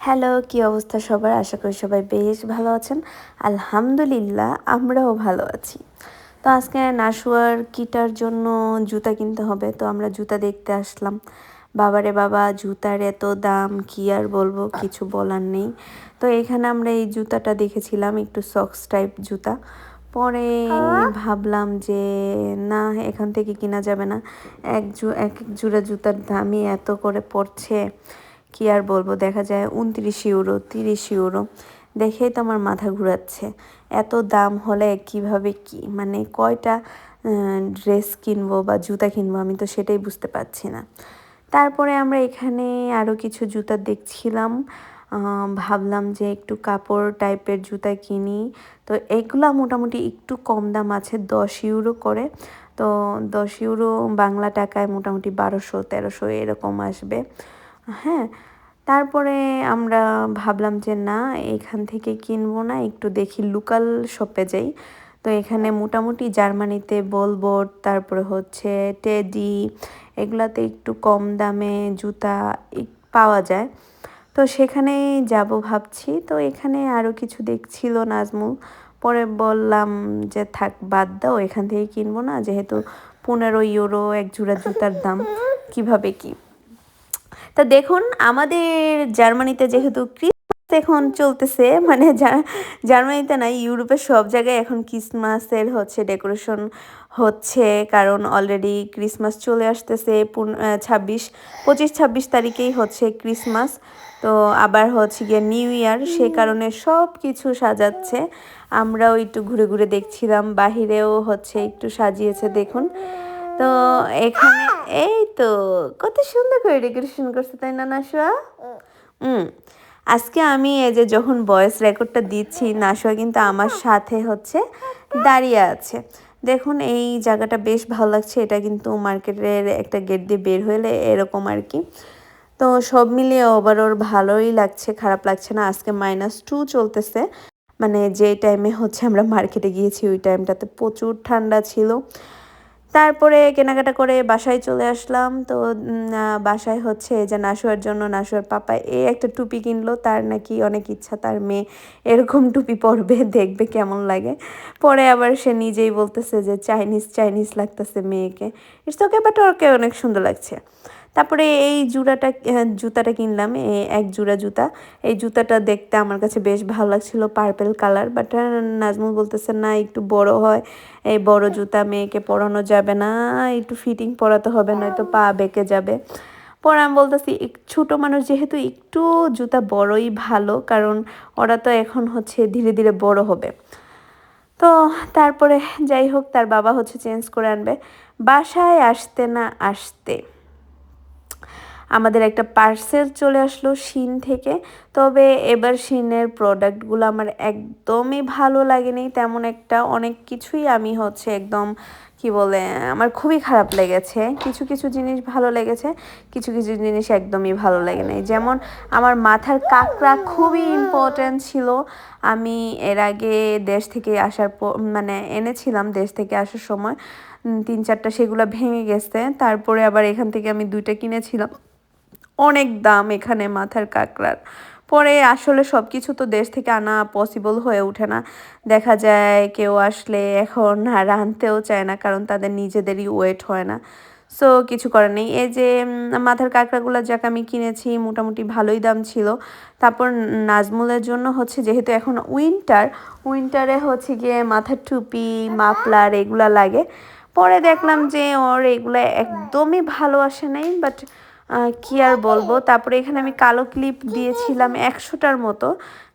Hello, কি অবস্থা সবার? আশা করি সবাই বেশ ভালো আছেন। আলহামদুলিল্লাহ, আমরাও ভালো আছি। তো আজকে নাশুয়ার কিটার জন্য জুতা কিনতে হবে। তো আমরা জুতা দেখতে আসলাম। বাবারে বাবা, জুতার এত দাম, কি আর বলব, কিছু বলার নেই। তো এখানে আমরা এই জুতাটা দেখেছিলাম, একটু সক্স টাইপ জুতা। পরে ভাবলাম যে, না, এখান থেকে কিনা যাবে না। এক জু, এক এক জোড়া জুতার দামই এত করে পড়ছে। কি আর বলব? দেখা যায় উনত্রিশ ইউরো, তিরিশ ইউরো। দেখেই তো আমার মাথা ঘুরাচ্ছে। এত দাম হলে কীভাবে কি? মানে কয়টা ড্রেস কিনবো বা জুতা কিনবো আমি তো সেটাই বুঝতে পারছি না। তারপরে আমরা এখানে আরও কিছু জুতা দেখছিলাম। ভাবলাম যে একটু কাপড় টাইপের জুতা কিনি। তো এগুলা মোটামুটি একটু কম দাম আছে, দশ ইউরো করে। তো দশ ইউরো বাংলা টাকায় মোটামুটি বারোশো, তেরোশো এরকম আসবে। হ্যাঁ তারপরে আমরা ভাবলাম যে না, এখান থেকে কিনবো না, একটু দেখি লোকাল শপে যাই। তো এখানে মোটামুটি জার্মানিতে বলবোর্ড তারপরে হচ্ছে টেডি, এগুলাতে একটু কম দামে জুতা পাওয়া যায়। তো সেখানে যাব ভাবছি। তো এখানে আরও কিছু দেখছিল নাজমুল পরে বললাম যে থাক, বাদ দাও, এখান থেকে কিনবো না, যেহেতু পনেরো ইউরো এক জোড়া জুতার দাম, কীভাবে কি? তা দেখুন, আমাদের জার্মানিতে যেহেতু ক্রিসমাস এখন চলতেছে মানে জার্মানিতে নাই ইউরোপের সব জায়গায় এখন ক্রিসমাসের হচ্ছে ডেকোরেশন হচ্ছে, কারণ অলরেডি ক্রিসমাস চলে আসতেছে ছাব্বিশ, পঁচিশ, ছাব্বিশ তারিখেই হচ্ছে ক্রিসমাস তো আবার হচ্ছে গিয়ে নিউ ইয়ার সে কারণে সব কিছু সাজাচ্ছে। আমরাও একটু ঘুরে ঘুরে দেখছিলাম, বাহিরেও হচ্ছে একটু সাজিয়েছে, দেখুন। তো এখানে এই তো কত সুন্দর করে ডেকোরেশন করছে, তাই না নাশুয়া হুম, আজকে আমি এই যে যখন ভয়েস রেকর্ডটা দিচ্ছি নাশুয়া কিন্তু আমার সাথে হচ্ছে দাঁড়িয়ে আছে। দেখুন, এই জায়গাটা বেশ ভালো লাগছে, এটা কিন্তু মার্কেটের একটা গেট দিয়ে বের হলে এরকম আর কি। তো সব মিলিয়ে ওভারঅল ভালোই লাগছে, খারাপ লাগছে না, আজকে মাইনাস টু চলতেছে। মানে যে টাইমে হচ্ছে আমরা মার্কেটে গিয়েছি, ওই টাইমটাতে প্রচুর ঠান্ডা ছিল। তারপরে কেনাকাটা করে বাসায় চলে আসলাম। তো বাসায় হচ্ছে যে নাসুয়ার জন্য নাসুয়ার পাপা এই একটা টুপি কিনলো। তার নাকি অনেক ইচ্ছা, তার মেয়ে এরকম টুপি পরবে, দেখবে কেমন লাগে। পরে আবার সে নিজেই বলতেছে যে, চাইনিজ চাইনিজ লাগতেছে মেয়েকে। ইটস ওকে বাট ওকে অনেক সুন্দর লাগছে। তারপরে এই জুড়াটা জুতাটা কিনলাম এক জুড়া জুতা। এই জুতাটা দেখতে আমার কাছে বেশ ভালো লাগছিল পার্পেল কালার বাট নাজমুল বলতেছে, না, একটু বড় হয়, এই বড় জুতা মেয়েকে পরানো যাবে না, একটু ফিটিং পরাতে হবে, নয়তো পা বেঁকে যাবে। পরে আমি বলতেছি ছোটো মানুষ যেহেতু একটু জুতা বড়ই ভালো, কারণ ওরা তো এখন হচ্ছে ধীরে ধীরে বড় হবে। তো তারপরে যাই হোক, তার বাবা হচ্ছে চেঞ্জ করে আনবে। বাসায় আসতে না আসতে আমাদের একটা পার্সেল চলে আসলো শিন থেকে। তবে এবার শিনের প্রোডাক্টগুলো আমার একদমই ভালো লাগেনি। তেমন একটা অনেক কিছুই আমি হচ্ছে একদম, কি বলে, আমার খুবই খারাপ লেগেছে। কিছু কিছু জিনিস ভালো লেগেছে, কিছু কিছু জিনিস একদমই ভালো লাগে নাই যেমন আমার মাথার কাঁকড়া খুবই ইম্পর্ট্যান্ট ছিল। আমি এর আগে দেশ থেকে আসার মানে এনেছিলাম দেশ থেকে আসার সময়। তিন চারটা সেগুলো ভেঙে গেছে। তারপরে আবার এখান থেকে আমি দুইটা কিনেছিলাম। অনেক দাম এখানে মাথার কাঁকড়ার। পরে আসলে সব কিছু তো দেশ থেকে আনা পসিবল হয়ে ওঠে না। দেখা যায় কেউ আসলে এখন আর আনতেও চায় না, কারণ তাদের নিজেদেরই ওয়েট হয় না। সো কিছু করার নেই। এই যে মাথার কাঁকড়াগুলো যাকে আমি কিনেছি, মোটামুটি ভালোই দাম ছিল। তারপর নাজমুলের জন্য হচ্ছে যেহেতু এখন উইন্টার উইন্টারে হচ্ছে গিয়ে মাথার টুপি, মাফলার এগুলা লাগে। পরে দেখলাম যে ওর এগুলো একদমই ভালো আসে নাই বাট কি আর বলব? তারপরে এখানে আমি কালো ক্লিপ দিয়েছিলাম একশোটার মতো।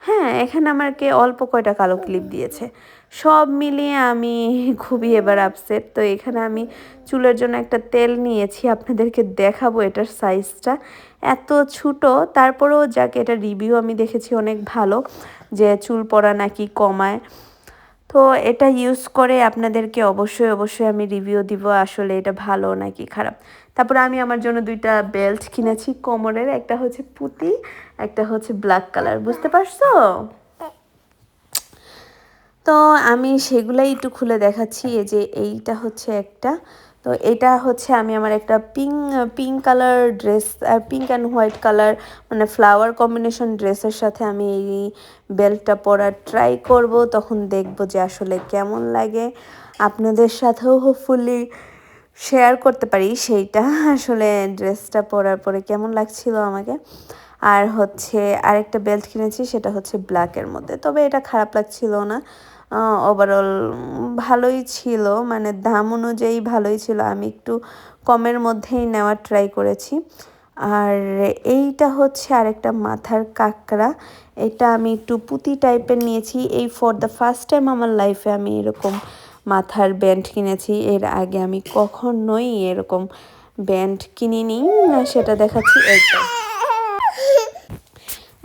হ্যাঁ এখানে আমাকে অল্প কয়টা কালো ক্লিপ দিয়েছে। সব মিলিয়ে আমি খুবই এবার আপসেট তো এখানে আমি চুলের জন্য একটা তেল নিয়েছি, আপনাদেরকে দেখাবো এটার সাইজটা এত ছোটো, তারপরেও যাকে, এটা রিভিউ আমি দেখেছি অনেক ভালো যে চুল পড়া নাকি কমায়। তো এটা ইউজ করে আপনাদেরকে অবশ্যই অবশ্যই আমি রিভিউ দিব আসলে এটা ভালো নাকি খারাপ। তারপরে আমি আমার জন্য দুইটা বেল্ট কিনেছি কোমরের, একটা হচ্ছে পুতি, একটা হচ্ছে ব্ল্যাক কালার বুঝতে পারছ? তো আমি সেগুলাই একটু খুলে দেখাচ্ছি, এই যে এইটা হচ্ছে একটা। তো এটা হচ্ছে আমি আমার একটা পিঙ্ক পিঙ্ক কালার ড্রেস আর পিঙ্ক অ্যান্ড হোয়াইট কালার মানে ফ্লাওয়ার কম্বিনেশন ড্রেসের সাথে আমি এই বেল্টটা পরার ট্রাই করব। তখন দেখব যে আসলে কেমন লাগে। আপনাদের সাথেও হোপফুলি শেয়ার করতে পারি সেইটা। আসলে ড্রেসটা পরার পরে কেমন লাগছিল আমাকে। আর হচ্ছে আরেকটা বেল্ট কিনেছি, সেটা হচ্ছে ব্ল্যাকের মধ্যে। তবে এটা খারাপ লাগছিল না। ওভারঅল ভালোই ছিল মানে দাম অনুযায়ী ভালোই ছিল। আমি একটু কমের মধ্যেই নেওয়ার ট্রাই করেছি। আর এইটা হচ্ছে আরেকটা মাথার কাঁকড়া। এটা আমি একটু পুঁতি টাইপের নিয়েছি। এই ফর দ্য ফার্স্ট টাইম আমার লাইফে আমি এরকম মাথার ব্যান্ড কিনেছি। এর আগে আমি কখনোই এরকম ব্যান্ড কিনিনি। সেটা দেখাচ্ছি এইটা।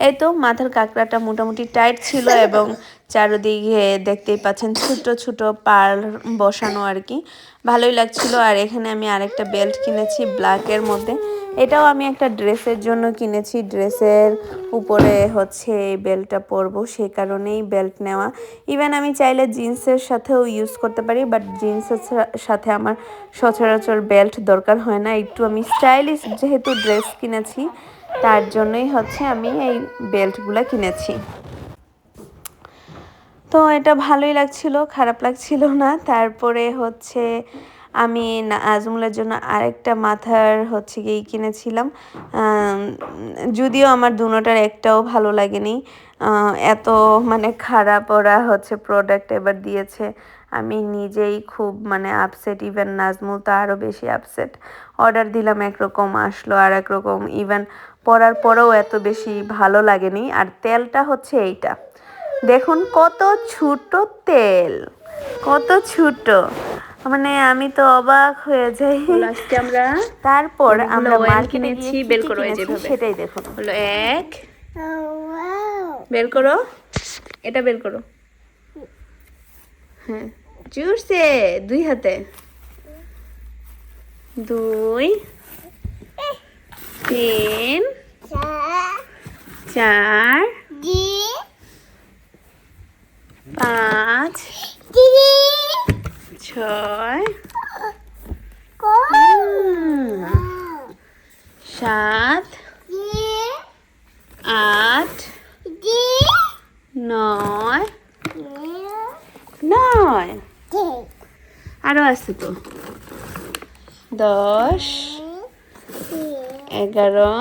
এই তো, মাথার কাঁকড়াটা মোটামুটি টাইট ছিল এবং চারদিকে দেখতেই পাচ্ছেন ছোট ছোট পার বসানো আর কি। ভালোই লাগছিল। আর এখানে আমি আরেকটা বেল্ট কিনেছি ব্ল্যাকের মধ্যে। এটাও আমি একটা ড্রেসের জন্য কিনেছি। ড্রেসের উপরে হচ্ছে এই বেল্টটা পরবো সেই কারণেই বেল্ট নেওয়া। ইভেন আমি চাইলে জিন্সের সাথেও ইউজ করতে পারি বাট জিন্সের সাথে আমার সচরাচর বেল্ট দরকার হয় না। একটু আমি স্টাইলিশ যেহেতু ড্রেস কিনেছি, তার জন্যই হচ্ছে আমি এই বেল্টগুলো কিনেছি। তো এটা ভালোই লাগছিল, খারাপ লাগছিল না। তারপরে হচ্ছে আমি আজমুলের জন্য আরেকটা মাথার হচ্ছে গিয়ে কিনেছিলাম। যদিও আমার দুনোটার একটাও ভালো লাগেনি। এত মানে খারাপ ওরা হচ্ছে প্রোডাক্ট এবার দিয়েছে। আমি নিজেই খুব মানে আপসেট ইভেন নাজমুল তো আরও বেশি আপসেট অর্ডার দিলাম একরকম, আসলো আর একরকম ইভেন পরার পরেও এত বেশি ভালো লাগেনি। আর তেলটা হচ্ছে এইটা। দেখুন কত ছোট তেল। কত ছোট। মানে আমি তো অবাক হয়ে যাই। আজকে আমরা তারপর আমরা মার্কেটে কিনেছি, বের করো এই যেভাবে। সেটাই দেখুন। হলো এক। বের করো। এটা বের করো। হ্যাঁ জোরসে দুই হাতে। দুই তিন চার পাঁচ ছয় সাত আট নয় নয়। আরও আছে তো। দশ এগারো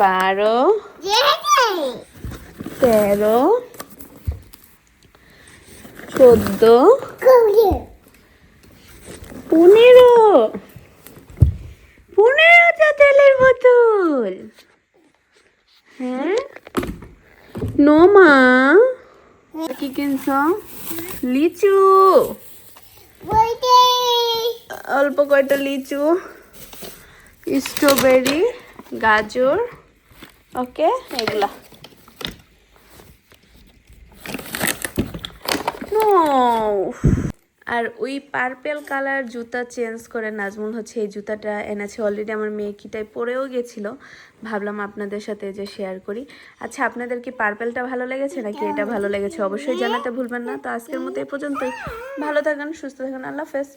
বারো তেরো চোদ্দ। পনেরো। পনেরোটা তেলের বোতল। হ্যাঁ? নোমা। কি কিনছ? লিচু। অল্প কয়টা লিচু? স্ট্রবেরি, গাজর। ওকে, এগুলা। আর ওই পার্পেল কালার জুতা চেঞ্জ করে নাজমুল হচ্ছে, এই জুতাটা এনেছে অলরেডি আমার মেয়ে কিটাই পরেও গেছিল। ভাবলাম আপনাদের সাথে যে শেয়ার করি। আচ্ছা আপনাদের কি পার্পেলটা ভালো লেগেছে নাকি এটা ভালো লেগেছে? অবশ্যই জানাতে ভুলবেন না। তো আজকের মতো এই পর্যন্তই। ভালো থাকেন, সুস্থ থাকেন, আল্লাহ হাফেজ।